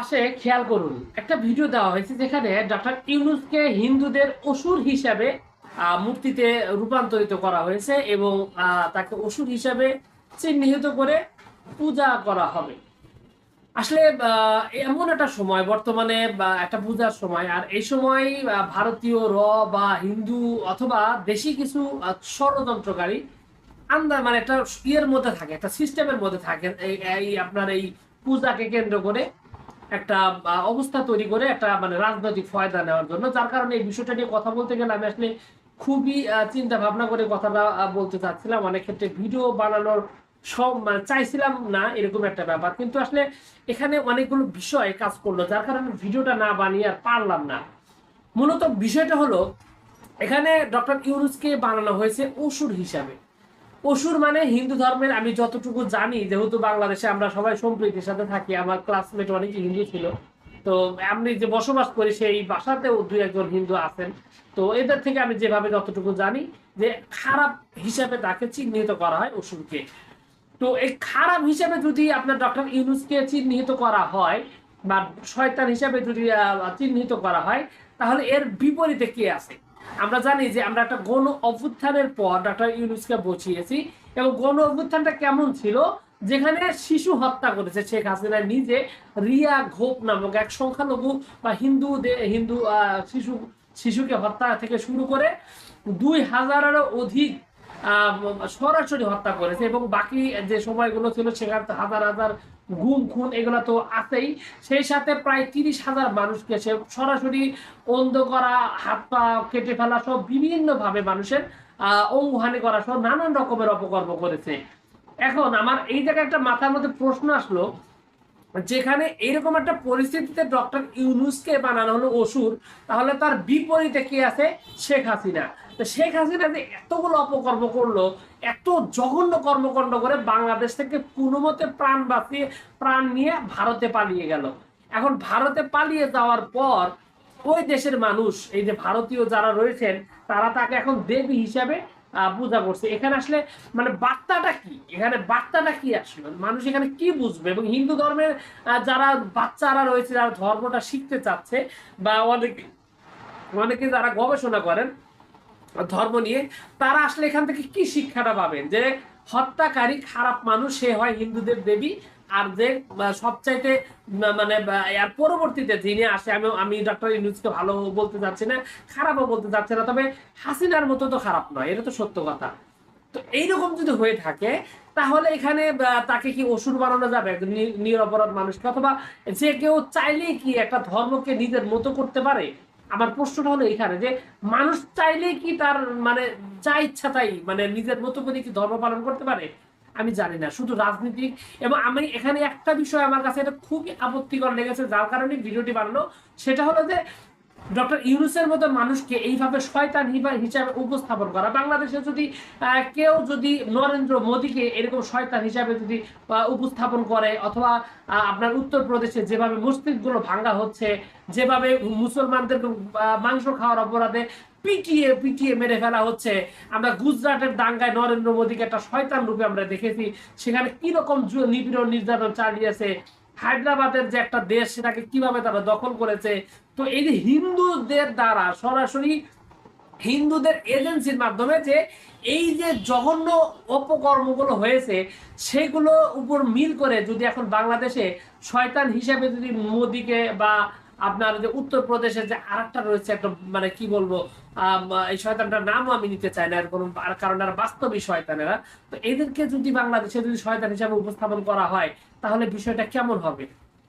পাশে খেয়াল করুন, একটা ভিডিও দেওয়া হয়েছে যেখানে ডক্টর ইউনুসকে হিন্দুদের অসুর হিসাবে মূর্তিতে রূপান্তরিত করা হয়েছে এবং তাকে অসুর হিসাবে চিহ্নিত করে পূজা করা হবে। আসলে এমন একটা সময়, বর্তমানে একটা পূজার সময়, আর এই সময় ভারতীয় র বা হিন্দু অথবা দেশি কিছু ষড়যন্ত্রকারী আন্দা মানে একটা ইয়ের মধ্যে থাকে, একটা সিস্টেমের মধ্যে থাকে এই আপনার এই পূজাকে কেন্দ্র করে। একটা অবস্থা তৈরি করে একটা মানে রাজনৈতিক ফয়দা নেওয়ার জন্য। যার কারণে এই বিষয়টা নিয়ে কথা বলতে গেলে আমি আসলে খুবই চিন্তা ভাবনা করে কথাটা বলতে চাচ্ছিলাম। অনেক ক্ষেত্রে ভিডিও বানানোর সব মানে চাইছিলাম না, এরকম একটা ব্যাপার। কিন্তু আসলে এখানে অনেকগুলো বিষয় কাজ করল, যার কারণে ভিডিওটা না বানিয়ে আর পারলাম না। মূলত বিষয়টা হলো, এখানে ডক্টর ইউনুসকে বানানো হয়েছে অসুর হিসাবে। অসুর মানে হিন্দু ধর্মের আমি যতটুকু জানি, যেহেতু বাংলাদেশে আমরা সবাই সম্প্রীতির সাথে থাকি, আমার ক্লাসমেট অনেক হিন্দু ছিল। তো আমি যে বসবাস করি সেই বাসাতেও দুই একজন হিন্দু আছেন। তো এদের থেকে আমি যেভাবে যতটুকু জানি যে খারাপ হিসাবে তাকে চিহ্নিত করা হয় অসুরকে। তো এই খারাপ হিসাবে যদি আপনার ডক্টর ইউনুসকে চিহ্নিত করা হয় বা শয়তান হিসাবে যদি চিহ্নিত করা হয়, তাহলে এর বিপরীতে কে আছে? আমরা জানি যে আমরা একটা গণ অভ্যুত্থানের পর ডক্টর ইউনুসকে বসিয়েছি এবং গণ অভ্যুত্থানটা কেমন ছিল? যেখানে শিশু হত্যা করেছে শেখ হাসিনা নিজে, রিয়া ঘোপ নামক এক সংখ্যালঘু বা হিন্দু হিন্দু শিশু, শিশুকে হত্যা থেকে শুরু করে দুই হাজারেরও অধিক সরাসরি হত্যা করেছে এবং বাকি যে সময়গুলো ছিল সেখানে হাজার হাজার গুম, খুন এগুলো তো আছেই। সেই সাথে প্রায় তিরিশ হাজার মানুষকে সে সরাসরি অন্ধ করা, হাত পা কেটে ফেলা সব বিভিন্নভাবে মানুষের অঙ্গহানি করা সহ নানান রকমের অপকর্ম করেছে। এখন আমার এই জায়গায় একটা মাথার মধ্যে প্রশ্ন আসলো যেখানে এইরকম একটা পরিস্থিতিতে ডক্টর ইউনুসকে বানানো হলো অসুর, তাহলে তার বিপরীতে কে আছে? শেখ হাসিনা। তো শেখ হাসিনা যে এতগুলো অপকর্ম করল, এত জঘন্য কর্মকাণ্ড করে বাংলাদেশ থেকে কোনো মতে প্রাণ বাঁচিয়ে, প্রাণ নিয়ে ভারতে পালিয়ে গেল। এখন ভারতে পালিয়ে যাওয়ার পর ওই দেশের মানুষ, এই যে ভারতীয় যারা রয়েছেন, তারা তাকে এখন দেবী হিসাবে পূজা করছে। এখানে আসলে মানে বার্তাটা কি? এখানে বার্তাটা কি আসলে? মানুষ এখানে কি বুঝবে? এবং হিন্দু ধর্মের যারা বাচ্চারা রয়েছে, যারা ধর্মটা শিখতে চাচ্ছে, বা অনেকে অনেকে যারা গবেষণা করেন, ধর্ম নিয়ে, তারা আসলে এখান থেকে কি শিক্ষাটা পাবেন? যে হত্যাকারী খারাপ মানুষ সে হয় হিন্দুদের দেবী, আর যে সবচাইতে মানে এর পরবর্তীতে যিনি আসে, আমি আমি ডক্টর ইউনুসকে ভালো বলতে চাচ্ছি না, খারাপও বলতে চাচ্ছি না, তবে হাসিনার মতো তো খারাপ নয়, এটা তো সত্য কথা। তো এইরকম যদি হয়ে থাকে, তাহলে এখানে তাকে কি অসুর বানানো যাবে? নিরপরাধ মানুষকে? অথবা যে কেউ চাইলেই কি একটা ধর্মকে নিজের মতো করতে পারে? আমার প্রশ্নটা হলো এখানে যে, মানুষ চাইলেই কি তার মানে যা ইচ্ছা তাই মানে নিজের মতো করে কি ধর্ম পালন করতে পারে? আমি জানি না, শুধু রাজনীতিক। এবং আমি এখানে একটা বিষয় আমার কাছে এটা খুবই আপত্তিকর লেগেছে, যার কারণে ভিডিওটি বানানো। সেটা হলো যে ডক্টর ইউনুসের মতো মানুষকে এইভাবে শয়তান হিবা- হিসাবে উপস্থাপন করা। বাংলাদেশে যদি কেউ যদি নরেন্দ্র মোদীকে এরকম শয়তান হিসাবে যদি উপস্থাপন করে অথবা আপনার উত্তরপ্রদেশে যেভাবে মসজিদগুলো ভাঙ্গা হচ্ছে, যেভাবে মুসলমানদের মাংস খাওয়ার অপরাধে পিটিয়ে পিটিয়ে মেরে ফেলা হচ্ছে, আমরা গুজরাটের দাঙ্গায় নরেন্দ্র মোদীকে একটা শয়তান রূপে আমরা দেখেছি, সেখানে কি রকম জু- নিপীড়ন নির্যাতন চালিয়েছে হায়দ্রাবাদের যে একটা দেশ, সেটাকে কীভাবে তারা দখল করেছে? তো এই যে হিন্দুদের দ্বারা সরাসরি হিন্দুদের এজেন্সির মাধ্যমে যে এই যে জঘন্য অপকর্মগুলো হয়েছে সেগুলো উপর মিল করে যদি এখন বাংলাদেশে শয়তান হিসাবে যদি মোদিকে বা আপনার যে উত্তরপ্রদেশের যে আরেকটা রয়েছে একটা মানে কি বলব এই শয়তানটার নামও আমি নিতে চাই না, এর কোনো কারণ আর বাস্তবই শয়তানেরা। তো এদেরকে যদি বাংলাদেশে যদি শয়তান হিসাবে উপস্থাপন করা হয়, তাহলে বিষয়টা কেমন হবে?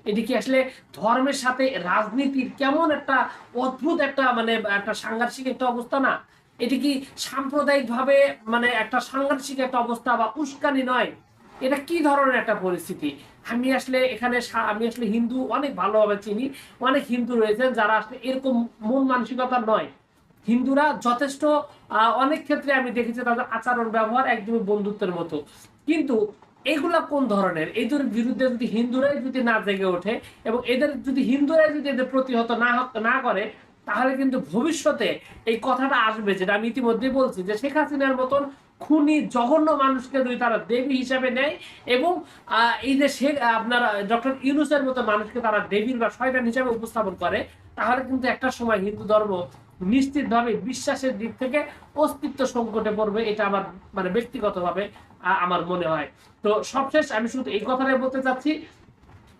এটি কি আসলে ধর্মের সাথে রাজনীতির কেমন একটা অদ্ভুত একটা মানে একটা সাংঘর্ষিক একটা অবস্থা না? এটি কি সাম্প্রদায়িক ভাবে মানে একটা সাংঘর্ষিক একটা অবস্থা বা উস্কানি নয়? এটা কি ধরনের একটা পরিস্থিতি? আমি আসলে এখানে আমি আসলে হিন্দু, অনেক ভালোভাবে চিনি। অনেক হিন্দু রয়েছেন যারা আসলে এরকম মন মানসিকতা নয়। হিন্দুরা যথেষ্ট অনেক ক্ষেত্রে আমি দেখেছি তাদের আচরণ, ব্যবহার একদমই বন্ধুত্বের মতো। কিন্তু এগুলা কোন ধরনের? এদের বিরুদ্ধে যদি হিন্দুরাই যদি না জেগে ওঠে এবং এদের যদি হিন্দুরাই যদি এদের প্রতিহত না না করে তাহলে কিন্তু ভবিষ্যতে এই কথাটা আসবে যেটা আমি ইতিমধ্যে বলছি, যে শেখ হাসিনার মতন খুনি, জঘন্য মানুষকে যদি তারা দেবী হিসাবে নেয় এবং এই যে শেখ, আপনার, ডক্টর ইউনুসের মতো মানুষকে তারা দেবীর বা শয়তান হিসাবে উপস্থাপন করে, তাহলে কিন্তু একটা সময় হিন্দু ধর্ম নিশ্চিতভাবে বিশ্বাসের দিক থেকে অস্তিত্ব সংকটে পড়বে, এটা আমার মানে ব্যক্তিগতভাবে আমার মনে হয়। তো সবশেষ আমি শুধু এই কথাটাই বলতে চাচ্ছি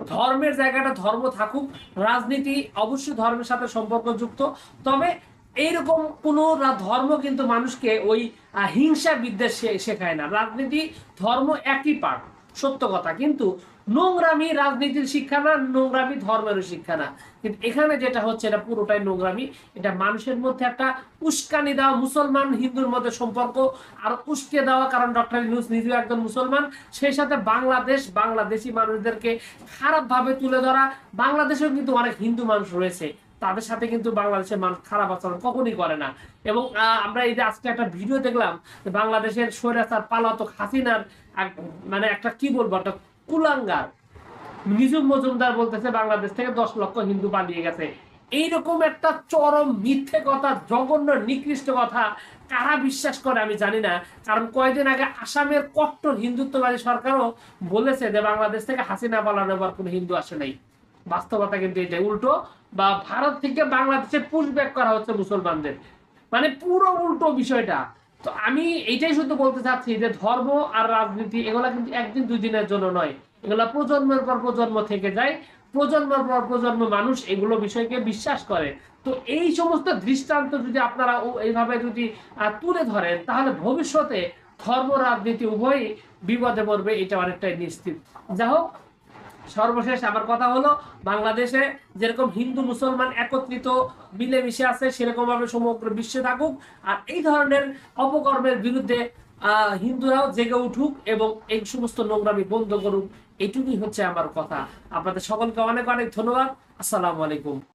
ধর্মের জায়গাটা ধর্ম থাকুক, রাজনীতি অবশ্যই ধর্মের সাথে সম্পর্কযুক্ত, তবে এইরকম কোনো ধর্ম কিন্তু মানুষকে ওই হিংসা বিদ্বেষ শেখায় না। রাজনীতি, ধর্ম একই পার্ট সত্য কথা। কিন্তু নোংরামি রাজনীতির শিক্ষা না, নোংরামি ধর্মের শিক্ষা না। কিন্তু এখানে যেটা হচ্ছে, এটা পুরোটাই নোংরামি। এটা মানুষের মধ্যে একটা উস্কানি দেওয়া, মুসলমান হিন্দুর মধ্যে সম্পর্ক, আর উস্কে দেওয়া, কারণ ডক্টর ইউনুস নিজেও একজন মুসলমান, সেই সাথে বাংলাদেশ, বাংলাদেশি মানুষদেরকে খারাপভাবে তুলে ধরা, বাংলাদেশেও কিন্তু অনেক হিন্দু মানুষ রয়েছে। তাদের সাথে কিন্তু বাংলাদেশের মানুষ খারাপ আচরণ কখনই করে না। এবং আমরা এই যে আজকে একটা ভিডিও দেখলাম বাংলাদেশের স্বৈরাচার পালাতক হাসিনার মানে একটা কি বলব, একটা কুলাঙ্গার। নিজুম মজুমদার বলতেছে, বাংলাদেশ থেকে দশ লক্ষ হিন্দু পালিয়ে গেছে। এইরকম একটা চরম মিথ্যে কথা, জঘন্য, নিকৃষ্ট কথা কারা বিশ্বাস করে আমি জানি না। কারণ কয়েকদিন আগে আসামের কট্টর হিন্দুত্ববাদী সরকারও বলেছে যে, বাংলাদেশ থেকে হাসিনা পালানো আবার কোনো হিন্দু আসে নাই। বাস্তবতা কিন্তু এটা উল্টো, বা ভারত থেকে বাংলাদেশে পুশব্যাক করা হচ্ছে মুসলমানদের। মানে পুরো উল্টো বিষয়টা। তো আমি এইটাই শুধু বলতে চাচ্ছি যে ধর্ম আর রাজনীতি, এগুলা কিন্তু একদিন দুই দিনের জন্য নয়। এগুলা প্রজন্মের পর প্রজন্ম থেকে যায়, প্রজন্মের পর প্রজন্ম মানুষ এগুলো বিষয়কে বিশ্বাস করে। তো এই সমস্ত দৃষ্টান্ত যদি আপনারা এইভাবে যদি তুলে ধরেন, তাহলে ভবিষ্যতে ধর্ম, রাজনীতি উভয়ই বিপদে পড়বে, এটা অনেকটাই নিশ্চিত। যাই হোক সর্বশেষ আমার কথা হলো, বাংলাদেশে যেরকম হিন্দু, মুসলমান একত্রিত, মিলেমিশে আছে, সেরকম ভাবে সমগ্র বিশ্বে থাকুক। আর এই ধরনের অপকর্মের বিরুদ্ধে হিন্দুরাও জেগে উঠুক এবং এই সমস্ত নোংরামি বন্ধ করুক, এটুকুই হচ্ছে আমার কথা। আপনাদের সকলকে অনেক অনেক ধন্যবাদ। আসসালামু আলাইকুম।